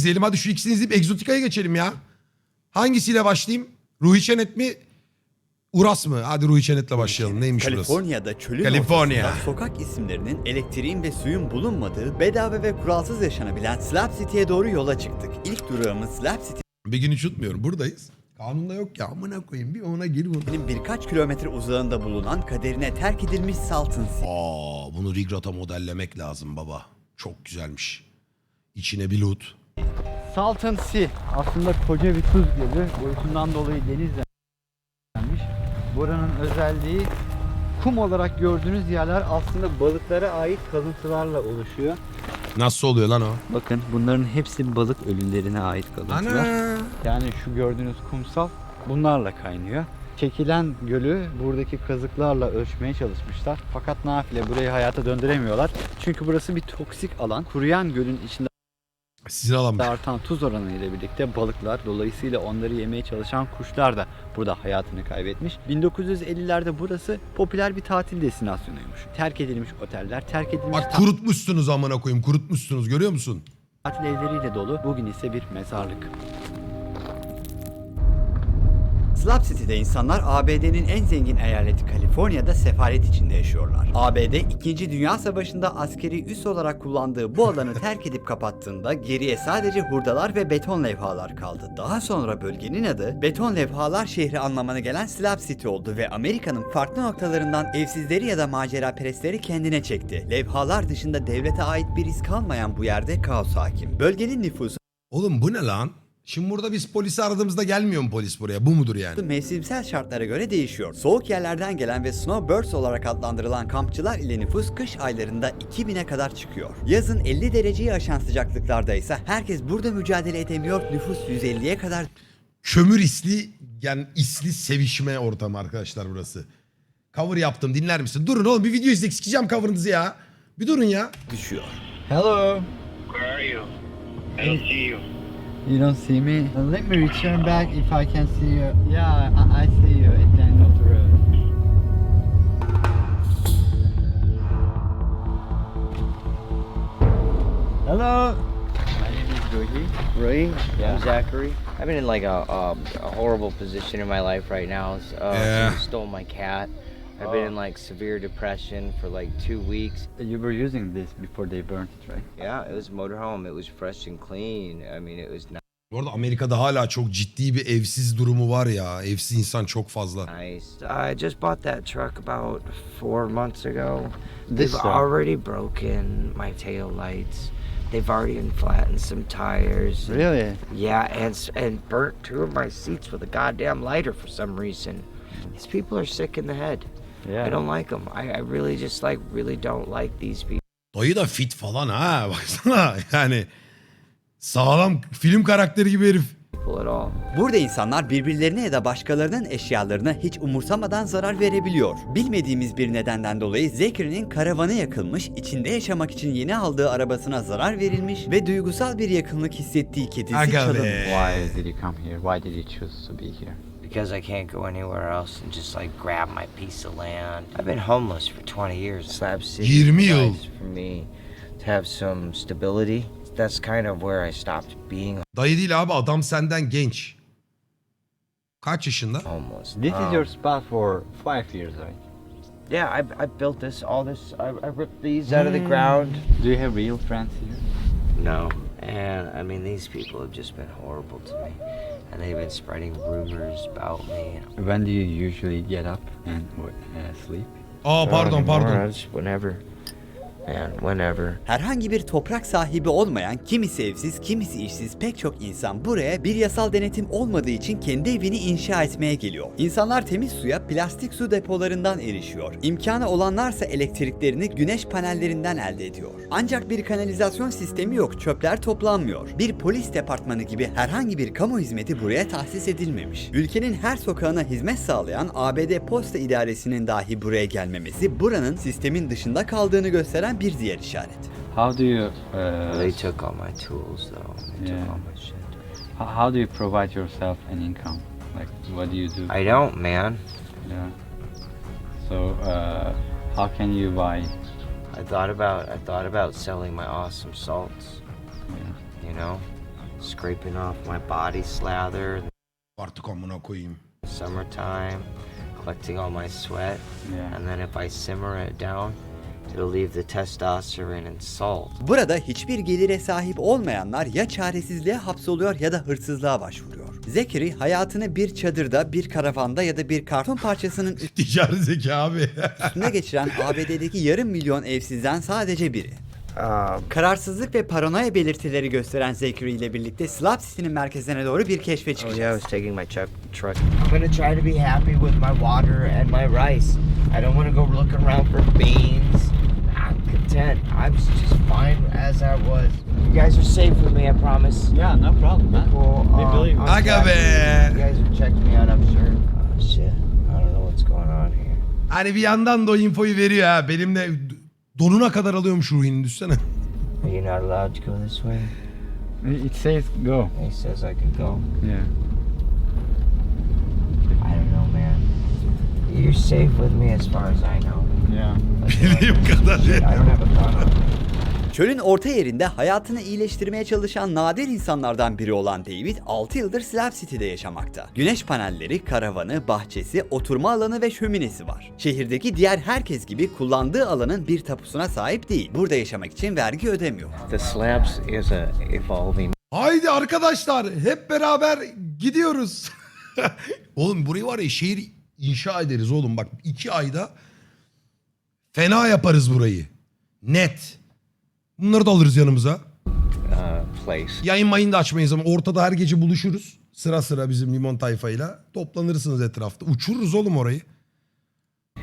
izleyelim. Hadi şu ikisini izleyip Exotica'ya geçelim ya. Hangisiyle başlayayım? Ruhi Çenet mi? Uras mı? Hadi Ruhi Çenet'le başlayalım. Neymiş? Kaliforniya'da çölün Kaliforniya. ortasında sokak isimlerinin elektriğin ve suyun bulunmadığı bedava ve kuralsız yaşanabilen Slab City'ye doğru yola çıktık. İlk durağımız Slab Bir gün hiç unutmuyorum. Buradayız. Kanunda yok ya. Amına koyayım. Bir ona gir bunu. Birkaç kilometre uzağında bulunan kaderine terk edilmiş Salton Sea. Aa, bunu Rigrat'a modellemek lazım baba. Çok güzelmiş. İçine bir loot. Salton Sea aslında koca bir tuz gölü. Boyutundan dolayı denizlenmiş. Buranın özelliği kum olarak gördüğünüz yerler aslında balıklara ait kalıntılarla oluşuyor. Nasıl oluyor lan o? Bakın bunların hepsi balık ölülerine ait kalıntılar. Ana. Yani şu gördüğünüz kumsal bunlarla kaynıyor. Çekilen gölü buradaki kazıklarla ölçmeye çalışmışlar. Fakat nafile burayı hayata döndüremiyorlar. Çünkü burası bir toksik alan. Kuruyan gölün içinde Alan. artan tuz oranı ile birlikte balıklar dolayısıyla onları yemeye çalışan kuşlar da burada hayatını kaybetmiş. 1950'lerde burası popüler bir tatil destinasyonuymuş. Terk edilmiş oteller, terk edilmiş Bak kurutmuşsunuz amına koyayım. Kurutmuşsunuz görüyor musun? tatil evleriyle dolu. Bugün ise bir mezarlık. Slab City'de insanlar ABD'nin en zengin eyaleti Kaliforniya'da sefalet içinde yaşıyorlar. ABD 2. Dünya Savaşı'nda askeri üs olarak kullandığı bu alanı terk edip kapattığında geriye sadece hurdalar ve beton levhalar kaldı. Daha sonra bölgenin adı beton levhalar şehri anlamına gelen Slab City oldu ve Amerika'nın farklı noktalarından evsizleri ya da macera perestleri kendine çekti. Levhalar dışında devlete ait bir iz kalmayan bu yerde kaos hakim. Bölgenin nüfusu Oğlum bu ne lan? Şimdi burada biz polisi aradığımızda gelmiyor mu polis buraya? Bu mudur yani? mevsimsel şartlara göre değişiyor. Soğuk yerlerden gelen ve snowbirds olarak adlandırılan kampçılar ile nüfus kış aylarında 2000'e kadar çıkıyor. Yazın 50 dereceyi aşan sıcaklıklarda ise herkes burada mücadele edemiyor. Nüfus 150'ye kadar Kömür isli yani isli sevişme ortamı arkadaşlar burası. Cover yaptım dinler misin? Durun oğlum bir video izleyip sikeceğim cover'ınızı ya. Bir durun ya. düşüyor. Hello. Where are you? I don't see you. You don't see me? Uh, Let me return back if I can see you. Yeah, I, I see you at the end of the road. Hello. My name is Rohi. Really? Yeah. I'm Zachary. I've been in like a, um, a horrible position in my life right now. Uh, Yeah. someone stole my cat. I've been oh. in like severe depression for like two weeks. You were using this before they burnt it, right? Yeah, it was motorhome. It was fresh and clean. I mean, it was Bu arada Amerika'da hala çok ciddi bir evsiz durumu var ya. Evsiz insan çok fazla. nice. I just bought that truck about four months ago. This They've truck? already broken my tail lights. They've already flattened some tires. Really? Yeah, and s- and burnt two of my seats with a goddamn lighter for some reason. These people are sick in the head. Yeah. I don't like them. I, I really just like really don't like these people. Dayı da fit falan ha baksana yani. Sağlam film karakteri gibi herif. at all. Burada insanlar birbirlerine ya da başkalarının eşyalarına hiç umursamadan zarar verebiliyor. Bilmediğimiz bir nedenden dolayı Zachary'nin karavanı yakılmış, içinde yaşamak için yeni aldığı arabasına zarar verilmiş ve duygusal bir yakınlık hissettiği kedisi Aga çalınmış. be. Why did you come here? Why did you choose to be here? Because I can't go anywhere else and just like grab my piece of land. I've been homeless for 20 years. Slab City 20 yıl. provides for me to have some stability. That's kind of where I stopped being Dayı değil abi adam senden genç. Kaç yaşında? homeless. This is Um, your spot for five years, right? Yeah, I, I built this, all this, I, I ripped these out of the ground. Do you have real friends here? No. And I mean, these people have just been horrible to me. And they've been spreading rumors about me. When do you usually get up and uh, sleep? Oh, pardon Not pardon. Whenever. And whenever. Herhangi bir toprak sahibi olmayan, kimisi evsiz, kimisi işsiz pek çok insan buraya bir yasal denetim olmadığı için kendi evini inşa etmeye geliyor. İnsanlar temiz suya plastik su depolarından erişiyor. İmkanı olanlarsa elektriklerini güneş panellerinden elde ediyor. Ancak bir kanalizasyon sistemi yok, çöpler toplanmıyor. Bir polis departmanı gibi herhangi bir kamu hizmeti buraya tahsis edilmemiş. Ülkenin her sokağına hizmet sağlayan ABD Posta İdaresi'nin dahi buraya gelmemesi buranın sistemin dışında kaldığını gösteren bir diğer işaret. How do you They uh, took all my tools, though. They Yeah. took all my shit. h- how do you provide yourself an income? Like what do you do? I don't, man. yeah. So uh, how can you buy? I thought about I thought about selling my awesome salts. Yeah. You know, scraping off my body slather in Artık amına koyayım. the summertime, collecting all my sweat, Yeah. and then if I simmer it down, it'll leave the testosterone and salt. Burada hiçbir gelire sahip olmayanlar ya çaresizliğe hapsoluyor ya da hırsızlığa başvuruyor. Zachary hayatını bir çadırda, bir karavanda ya da bir karton parçasının Ticari zeka abi. üstünde geçiren ABD'deki yarım milyon evsizden sadece biri. Um, Kararsızlık ve paranoya belirtileri gösteren Zachary ile birlikte Slab City'nin merkezine doğru bir keşfe oh yeah, I çıkacağız. was taking my truck. truck. I'm gonna try to be happy with my water and my rice. I don't want to go looking around for beans. I'm content. I'm just fine as I was. You guys are safe with me, I promise. Yeah, no problem, man. Cool. We Um, believe you. Happy. be. You guys have checked me out, I'm sure. Oh shit. I don't know what's going on here. Hani bir yandan da o infoyu veriyor ha. Benimle donuna kadar alıyormuş ruhini düşsene. Are you not allowed to go this way? It says go. He says I can go. Yeah. I don't know, man. You're safe with me as far as I know. Bildiğim I kadar. don't have a gun on me. Çölün orta yerinde hayatını iyileştirmeye çalışan nadir insanlardan biri olan David 6 yıldır Slab City'de yaşamakta. Güneş panelleri, karavanı, bahçesi, oturma alanı ve şöminesi var. Şehirdeki diğer herkes gibi kullandığı alanın bir tapusuna sahip değil. Burada yaşamak için vergi ödemiyor. The slabs is a evolving Haydi arkadaşlar hep beraber gidiyoruz. oğlum burayı var ya şehir inşa ederiz oğlum bak iki ayda fena yaparız burayı. Net. Bunları da alırız yanımıza. place. Yayın mayın da açmayız ama ortada her gece buluşuruz. Sıra sıra bizim limon tayfayla. Toplanırsınız etrafta. Uçururuz oğlum orayı.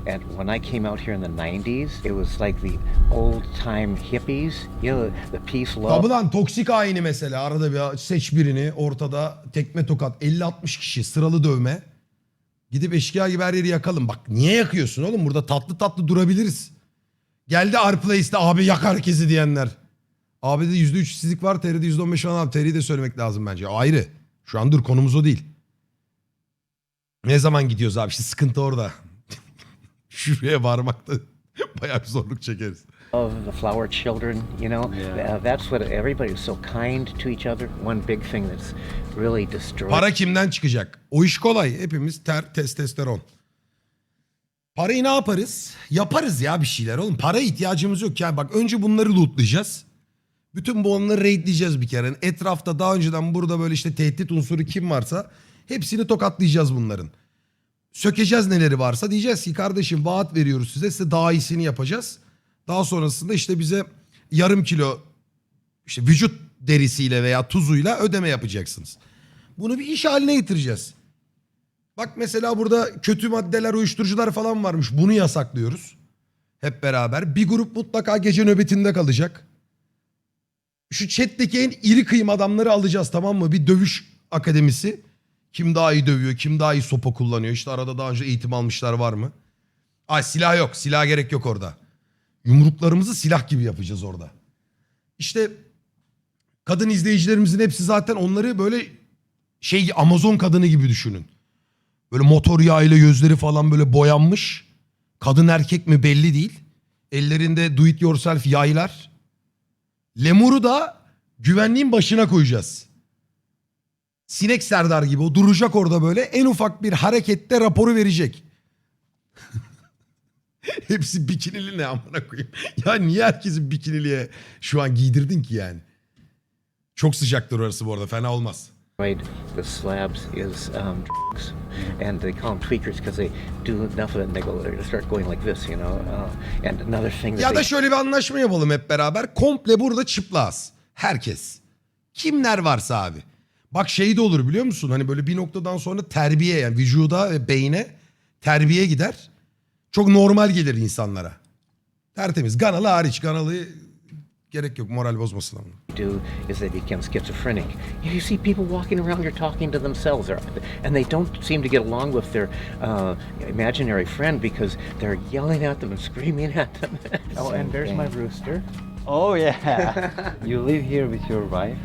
And when I came out here in the 90s, it was like the old time hippies, you know, the peace, love. Tabi lan toksik ayini mesela arada bir seç birini ortada tekme tokat 50-60 kişi sıralı dövme. Gidip eşkıya gibi her yeri yakalım. Bak niye yakıyorsun oğlum burada tatlı tatlı durabiliriz. Geldi Rplace'de abi yak herkesi diyenler. AB'de %3 işsizlik var TR'de %15 falan abi TR'yi de söylemek lazım bence ayrı. Şu an dur konumuz o değil. Ne zaman gidiyoruz abi işte sıkıntı orada. Şuraya varmakta bayağı bir zorluk çekeriz. Of the flower children, you know. Uh, that's what everybody was so kind to each other. One big thing that's really destroyed Para kimden çıkacak? O iş kolay. Hepimiz ter, testosteron. Parayı ne yaparız? Yaparız ya bir şeyler oğlum. Para ihtiyacımız yok. Yani bak önce bunları lootlayacağız. Bütün bu onları raidleyeceğiz bir kere. Etrafta daha önceden burada böyle işte tehdit unsuru kim varsa hepsini tokatlayacağız bunların. Sökeceğiz neleri varsa diyeceğiz ki kardeşim vaat veriyoruz size size daha iyisini yapacağız. Daha sonrasında işte bize yarım kilo işte vücut derisiyle veya tuzuyla ödeme yapacaksınız. Bunu bir iş haline getireceğiz. Bak mesela burada kötü maddeler, uyuşturucular falan varmış. Bunu yasaklıyoruz. Hep beraber. Bir grup mutlaka gece nöbetinde kalacak. Şu chat'teki en iri kıyım adamları alacağız tamam mı? Bir dövüş akademisi. Kim daha iyi dövüyor, kim daha iyi sopa kullanıyor. İşte arada daha önce eğitim almışlar var mı? Ay silah yok. Silah gerek yok orada. Yumruklarımızı silah gibi yapacağız orada. İşte kadın izleyicilerimizin hepsi zaten onları böyle şey Amazon kadını gibi düşünün. Böyle motor yağıyla gözleri falan böyle boyanmış. Kadın erkek mi belli değil. Ellerinde do it yourself yaylar. Lemur'u da güvenliğin başına koyacağız. Sinek Serdar gibi o duracak orada böyle en ufak bir harekette raporu verecek. Hepsi bikinili ne amına koyayım. Ya niye herkesi bikiniliye şu an giydirdin ki yani? Çok sıcaktır orası bu arada fena olmaz. the slabs is um. And they call them tweakers because they do enough of they go, they start going like this, you know. Uh, and another thing that Ya they da şöyle bir anlaşma yapalım hep beraber. Komple burada çıplağız. Herkes. Kimler varsa abi. Bak şey de olur biliyor musun? Hani böyle bir noktadan sonra terbiye yani vücuda ve beyne terbiye gider. Çok normal gelir insanlara. Tertemiz. Ganalı hariç. Ganalı gerek yok moral bozmasın ama. do is they become schizophrenic. You see people walking around here talking to themselves, or- and they don't seem to get along with their uh, imaginary friend because they're yelling at them and screaming at them. Oh, and there's my rooster. Oh yeah. You live here with your wife.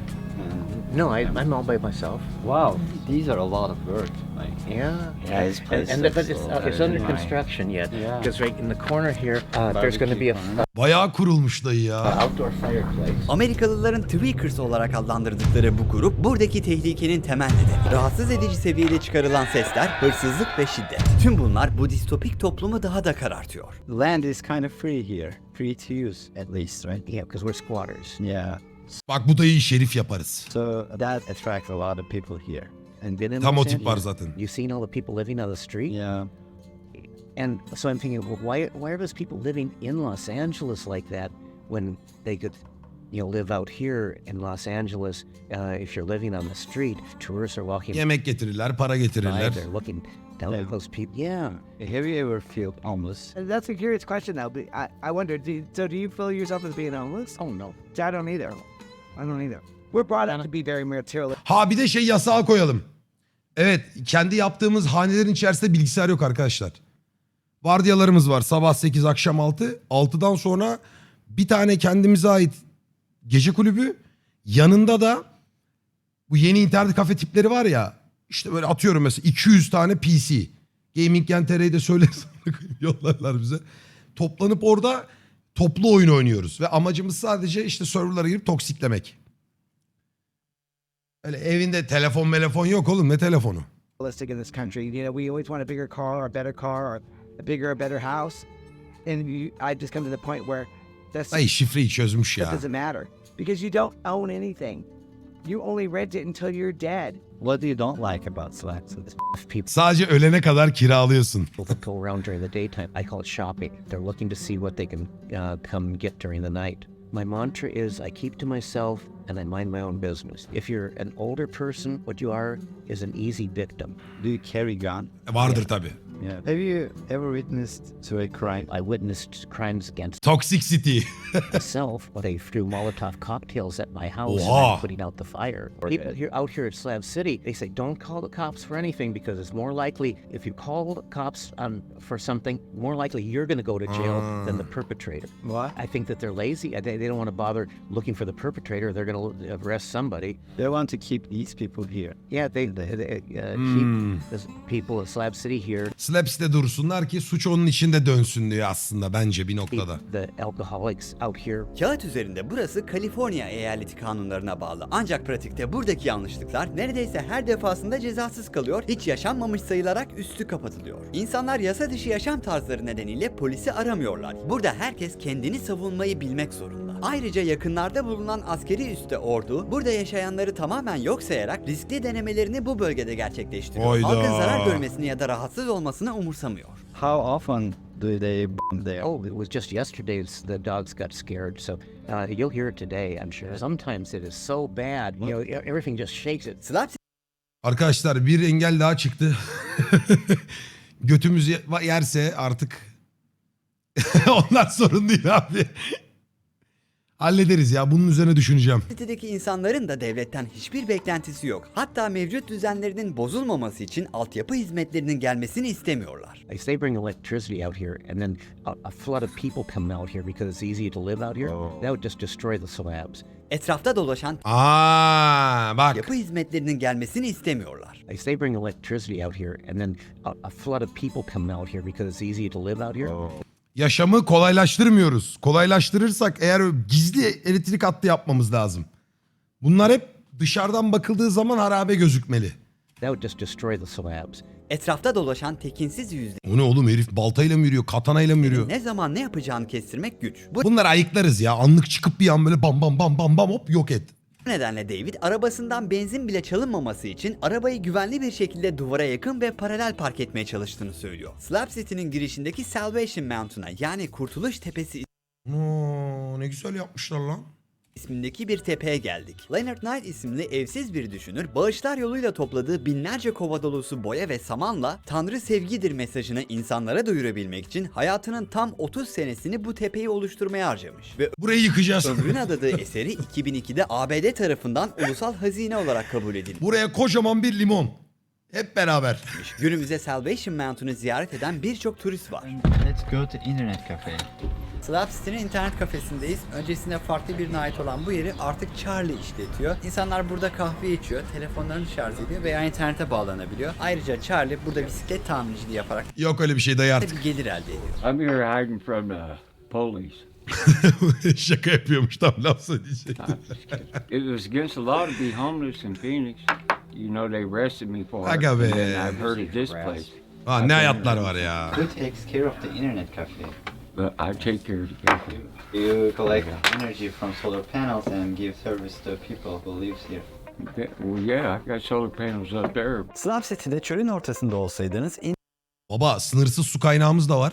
No, I, I'm all by myself. Wow, these are a lot of work. Like, Yeah. Yeah, And, place and but it's, uh, it's under construction yet. Yeah. Because right in the corner here, uh, there's going to be a Bayağı kurulmuş dayı ya. a outdoor fireplace. Amerikalıların tweakers olarak adlandırdıkları bu grup buradaki tehlikenin temel nedeni. Rahatsız edici seviyede çıkarılan sesler, hırsızlık ve şiddet. Tüm bunlar bu distopik toplumu daha da karartıyor. land is kind of free here, free to use at least, right? Yeah, because we're squatters. Yeah. Bak bu dayıyı şerif yaparız. So that attracts a lot of people here. And then in Tam Los o tip var Angeles, zaten. You've seen all the people living on the street? Yeah. And so I'm thinking, well, why, why are those people living in Los Angeles like that when they could, you know, live out here in Los Angeles? Uh, if you're living on the street, tourists are walking Yemek getirirler, para by, getirirler. they're looking down at those people. Yeah. Have you ever felt homeless? And That's a curious question, though. But I, I wonder, do you, so do you feel yourself as being homeless? Oh, no. I don't either. I don't either. We're brought up to be very materialistic. Ha bir de şey yasağı koyalım. Evet kendi yaptığımız hanelerin içerisinde bilgisayar yok arkadaşlar. Vardiyalarımız var sabah 8 akşam 6. 6'dan sonra bir tane kendimize ait gece kulübü. Yanında da bu yeni internet kafe tipleri var ya. İşte böyle atıyorum mesela 200 tane PC. Gaming Gen TR'yi de söyleriz. Yollarlar bize. Toplanıp orada toplu oyun oynuyoruz. Ve amacımız sadece işte serverlara girip toksiklemek. Öyle evinde telefon telefon yok oğlum ne telefonu? in this country. You know, we always want a bigger car or a better car or a bigger or better house. And you, I just come to the point where that's, Ay şifreyi çözmüş that ya. doesn't matter because you don't own anything. You only rent it until you're dead. What do you don't like about Slack? People Sadece ölene kadar kiralıyorsun. that go around during the daytime, I call it shopping. They're looking to see what they can uh, come get during the night. My mantra is I keep to myself and I mind my own business. If you're an older person, what you are is an easy victim. Do you carry gun? Vardır tabii. Yeah. Have you ever witnessed to a crime? I witnessed crimes against Toxic City. myself when they threw Molotov cocktails at my house Wow. I'm putting out the fire. People here out here at Slab City, they say don't call the cops for anything because it's more likely if you call the cops um, for something, more likely you're going to go to jail than the perpetrator. What? I think that they're lazy. They, they don't want to bother looking for the perpetrator. They're going to arrest somebody. They want to keep these people here. Yeah, they, they, they uh, keep the people of Slab City here. Slaps'te dursunlar ki suç onun içinde dönsün diyor aslında bence bir noktada. the alcoholics out here. Kağıt üzerinde burası Kaliforniya eyaleti kanunlarına bağlı. Ancak pratikte buradaki yanlışlıklar neredeyse her defasında cezasız kalıyor, hiç yaşanmamış sayılarak üstü kapatılıyor. İnsanlar yasa dışı yaşam tarzları nedeniyle polisi aramıyorlar. Burada herkes kendini savunmayı bilmek zorunda. Ayrıca yakınlarda bulunan askeri üste ordu burada yaşayanları tamamen yok sayarak riskli denemelerini bu bölgede gerçekleştiriyor. Hayda. Halkın zarar görmesini ya da rahatsız olmasını umursamıyor. How often do they bomb there? Oh, it was just yesterday the dogs got scared. So uh, you'll hear it today, I'm sure. Sometimes it is so bad, you know, e- everything just shakes it. Slap Arkadaşlar bir engel daha çıktı. Götümüz ye- yerse artık onlar sorun değil abi. Hallederiz ya bunun üzerine düşüneceğim. City'deki insanların da devletten hiçbir beklentisi yok. Hatta mevcut düzenlerinin bozulmaması için altyapı hizmetlerinin gelmesini istemiyorlar. If they bring electricity out here and then a, a flood of people come out here because it's easy to live out here, that would just destroy the slabs. Etrafta dolaşan Aa bak. yapı hizmetlerinin gelmesini istemiyorlar. If they bring electricity out here and then a, a flood of people come out here because it's easy to live out here, Yaşamı kolaylaştırmıyoruz. Kolaylaştırırsak eğer gizli elektrik hattı yapmamız lazım. Bunlar hep dışarıdan bakıldığı zaman harabe gözükmeli. that would just destroy the slabs. Etrafta dolaşan tekinsiz yüzlerin O ne oğlum herif baltayla mı yürüyor, katanayla mı yürüyor? ne zaman ne yapacağını kestirmek güç. Bu Bunları ayıklarız ya. Anlık çıkıp bir an böyle bam bam bam bam bam hop yok et. Nedenle David arabasından benzin bile çalınmaması için arabayı güvenli bir şekilde duvara yakın ve paralel park etmeye çalıştığını söylüyor. Slab City'nin girişindeki Salvation Mountain'a yani Kurtuluş Tepesi Oo, ne güzel yapmışlar lan. İsmindeki bir tepeye geldik. Leonard Knight isimli evsiz bir düşünür, bağışlar yoluyla topladığı binlerce kova dolusu boya ve samanla Tanrı sevgidir mesajını insanlara duyurabilmek için hayatının tam 30 senesini bu tepeyi oluşturmaya harcamış. Ve Burayı yıkacağız. ömrüne adadığı eseri 2002'de ABD tarafından ulusal hazine olarak kabul edilmiş. Buraya kocaman bir limon. Hep beraber. Günümüzde Salvation Mountain'ı ziyaret eden birçok turist var. Let's go to internet cafe. Slab City'nin internet kafesindeyiz. Öncesinde farklı birine ait olan bu yeri artık Charlie işletiyor. İnsanlar burada kahve içiyor, telefonlarını şarj ediyor veya internete bağlanabiliyor. Ayrıca Charlie burada bisiklet tamirciliği yaparak Yok öyle bir şey dayı da artık. bir gelir elde ediyor. I'm here hiding from the police. Şaka yapıyormuş tam laf söyleyecek. I'm just kidding. It was against the law to be homeless in Phoenix. You know they arrested me for it. Aga be. And I've heard of this place. Aa, ne hayatlar var ya. Who takes care of the internet cafe? But I take care of the cafe. You collect energy from solar panels and give service to people who lives here. Well, yeah, I've got solar panels up there. Slab City'de çölün ortasında olsaydınız Baba sınırsız su kaynağımız da var.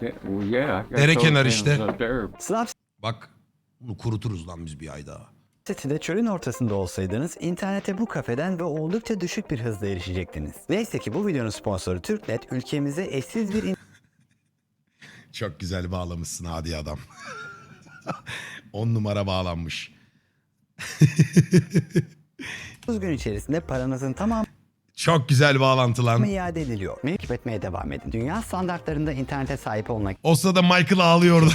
Well, yeah, I've got Dere solar panels işte. up there. Slab Bak bunu kuruturuz lan biz bir ay daha. City'de çölün ortasında olsaydınız internete bu kafeden ve oldukça düşük bir hızla erişecektiniz. Neyse ki bu videonun sponsoru Türknet ülkemize eşsiz bir Çok güzel bağlamışsın hadi adam. 10 numara bağlanmış. 30 gün içerisinde paranızın tamamı Çok güzel bağlantı lan. iade ediliyor. Takip etmeye devam edin. Dünya standartlarında internete sahip olmak O sırada Michael ağlıyordu.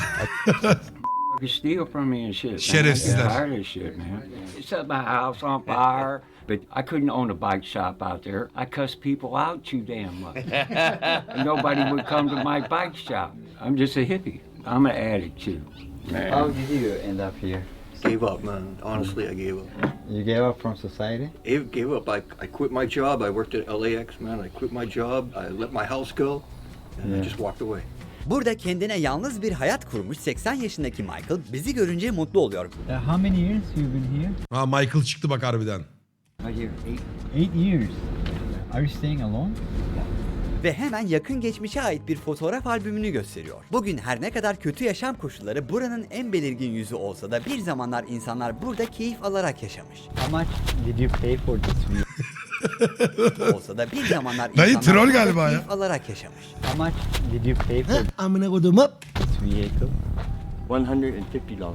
You steal from me and shit. man. Şerefsizler. I get tired of this shit, man. It set my house on fire. But I couldn't own a bike shop out there. I cussed people out too damn much. And Nobody would come to my bike shop. I'm just a hippie. I'm an addict too. Man. How did you end up here? Gave up, man. Honestly, I gave up. You gave up from society? Gave, gave up. I, I quit my job. I worked at LAX, man. I quit my job. I let my house go, and I just walked away. Burada kendine yalnız bir hayat kurmuş 80 yaşındaki Michael bizi görünce mutlu oluyor. Uh, how many years you been here? ha Michael çıktı bak harbiden. Eight Eight years. Are you staying alone? Ve hemen yakın geçmişe ait bir fotoğraf albümünü gösteriyor. Bugün her ne kadar kötü yaşam koşulları buranın en belirgin yüzü olsa da bir zamanlar insanlar burada keyif alarak yaşamış. How much did you pay for this view? olsa da bir zamanlar Dayı insanlar troll galiba ya. keyif alarak yaşamış. How much did you pay for Amına kodumu. this vehicle? $150.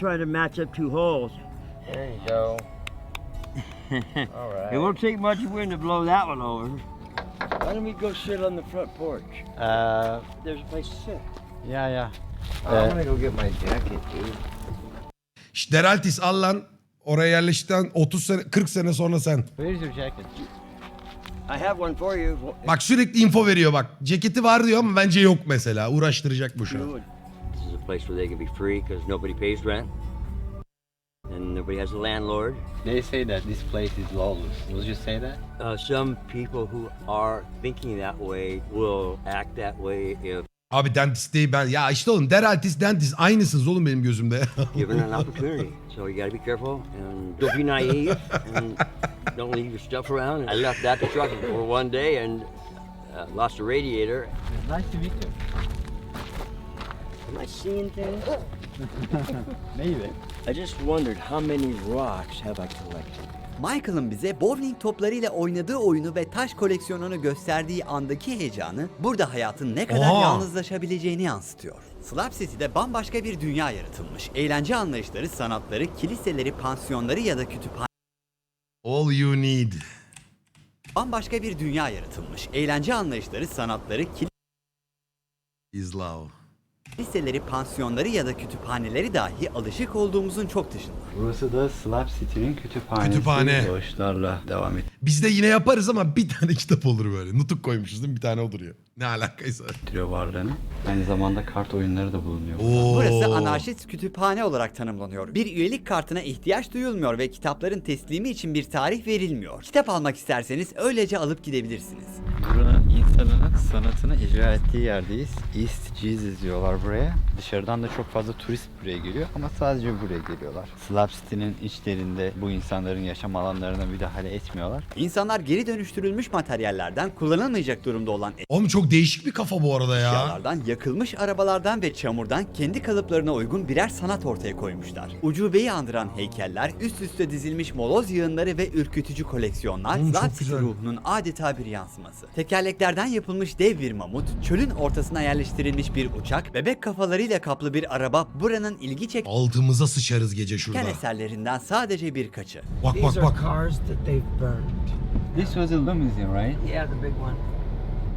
Trying to match up two holes. There you go. All It right. won't take much wind to blow that one over. Why don't we go sit on the front porch? Uh, There's a place to sit. yeah, yeah. I'm gonna go get my jacket, dude. Şş, Deraltis al lan. Oraya yerleştikten 30 sene 40 sene sonra sen. Where's your jacket? I have one for you. Bak sürekli info veriyor bak. Ceketi var diyor ama bence yok mesela. Uğraştıracak bu şu an. This is a place where they can be free because nobody pays rent. And nobody has a landlord. They say that this place is lawless. Will you say that? Uh, some people who are thinking that way will act that way if Abi dentist değil ben. Ya işte oğlum Deraltis dentist aynısınız oğlum benim gözümde. given an opportunity. So you got to be careful and don't be naive and don't leave your stuff around. I left that truck for one day and uh, lost a radiator. Nice to meet you. Am I seeing things? Maybe. I just wondered how many rocks have I collected? Michael'ın bize bowling toplarıyla oynadığı oyunu ve taş koleksiyonunu gösterdiği andaki heyecanı burada hayatın ne kadar Oha! yalnızlaşabileceğini yansıtıyor. Slab City'de bambaşka bir dünya yaratılmış. Eğlence anlayışları, sanatları, kiliseleri, pansiyonları ya da kütüphane All you need bambaşka bir dünya yaratılmış. Eğlence anlayışları, sanatları, is love. Kiliseleri, pansiyonları ya da kütüphaneleri dahi alışık olduğumuzun çok dışında. Burası da Slab City'nin kütüphanesi. Kütüphane. Doğuşlarla devam Biz de yine yaparız ama bir tane kitap olur böyle. Nutuk koymuşuz değil mi? Bir tane o duruyor. Ne alakaysa. ettiriyor varlığını. Aynı zamanda kart oyunları da bulunuyor. Oo. Burası anarşist kütüphane olarak tanımlanıyor. Bir üyelik kartına ihtiyaç duyulmuyor ve kitapların teslimi için bir tarih verilmiyor. Kitap almak isterseniz öylece alıp gidebilirsiniz. Buranın insanının sanatını icra ettiği yerdeyiz. East Jesus diyorlar buraya. Dışarıdan da çok fazla turist buraya geliyor ama sadece buraya geliyorlar. Slab City'nin içlerinde bu insanların yaşam alanlarına müdahale etmiyorlar. İnsanlar geri dönüştürülmüş materyallerden kullanılmayacak durumda olan Oğlum çok değişik bir kafa bu arada ya. eşyalardan, yakılmış arabalardan ve çamurdan kendi kalıplarına uygun birer sanat ortaya koymuşlar. Ucubeyi andıran heykeller, üst üste dizilmiş moloz yığınları ve ürkütücü koleksiyonlar Oğlum çok Slab City güzel. ruhunun adeta bir yansıması. Tekerleklerden yapılmış dev bir mamut, çölün ortasına yerleştirilmiş bir uçak, bebek kafalarıyla kaplı bir araba buranın ilgi çeken Altımıza sıçarız gece şurada. eserlerinden sadece birkaçı. Bak bak are bak. cars that they've burned. This was a limousine, right? Yeah, the big one.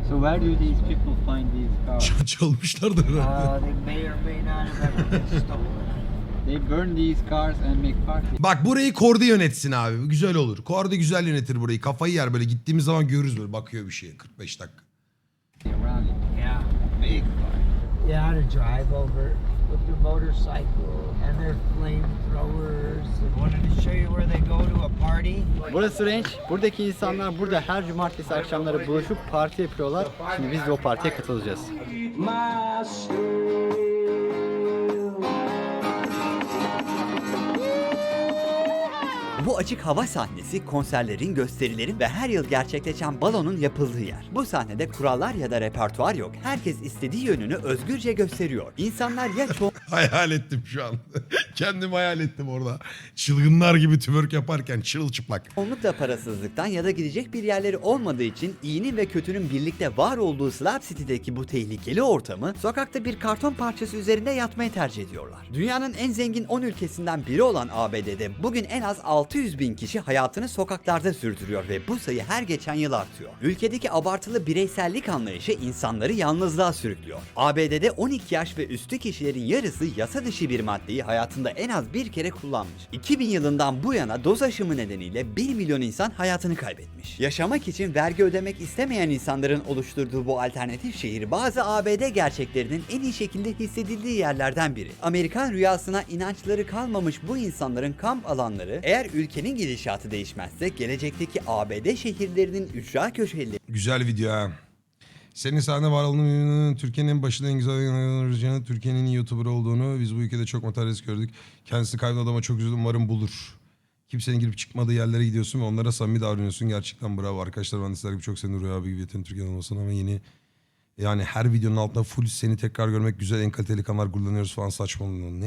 So where do these people find these cars? Ç- Çalmışlardır herhalde. Uh, they may or may not have ever been stolen. They burn these cars and make party. Bak burayı Kordi yönetsin abi. Güzel olur. Kordi güzel yönetir burayı. Kafayı yer böyle. Gittiğimiz zaman görürüz böyle. Bakıyor bir şeye. 45 dakika. around it. Yeah, big. Yeah, to drive over with their motorcycle and their flamethrowers. Wanted to show you where they go to a party. Burası Range. Buradaki insanlar burada her cumartesi akşamları buluşup parti yapıyorlar. Şimdi biz de o partiye katılacağız. Bu açık hava sahnesi konserlerin, gösterilerin ve her yıl gerçekleşen balonun yapıldığı yer. Bu sahnede kurallar ya da repertuar yok. Herkes istediği yönünü özgürce gösteriyor. İnsanlar ya hayal ettim şu an. Kendim hayal ettim orada. Çılgınlar gibi twerk yaparken çırılçıplak. çoğunlukla parasızlıktan ya da gidecek bir yerleri olmadığı için iyinin ve kötünün birlikte var olduğu Slab City'deki bu tehlikeli ortamı sokakta bir karton parçası üzerinde yatmayı tercih ediyorlar. Dünyanın en zengin 10 ülkesinden biri olan ABD'de bugün en az 600 bin kişi hayatını sokaklarda sürdürüyor ve bu sayı her geçen yıl artıyor. Ülkedeki abartılı bireysellik anlayışı insanları yalnızlığa sürüklüyor. ABD'de 12 yaş ve üstü kişilerin yarısı yasa dışı bir maddeyi hayatında en az bir kere kullanmış. 2000 yılından bu yana doz aşımı nedeniyle 1 milyon insan hayatını kaybetmiş. Yaşamak için vergi ödemek istemeyen insanların oluşturduğu bu alternatif şehir bazı ABD gerçeklerinin en iyi şekilde hissedildiği yerlerden biri. Amerikan rüyasına inançları kalmamış bu insanların kamp alanları eğer ülkenin gidişatı değişmezse gelecekteki ABD şehirlerinin ücra köşeleri Güzel video ha. Senin sahne var olduğunu, Türkiye'nin en başında en güzel Türkiye'nin en iyi YouTuber olduğunu, biz bu ülkede çok materyalist gördük. Kendisini kaybeden adama çok üzüldüm, umarım bulur. Kimsenin girip çıkmadığı yerlere gidiyorsun ve onlara samimi davranıyorsun. Gerçekten bravo arkadaşlar. Ben de sizler gibi çok sevindim Rüya abi gibi Türkiye'den olmasına ama yeni yani her videonun altında full seni tekrar görmek güzel en kaliteli kanallar kullanıyoruz falan saçmalıyor. Ne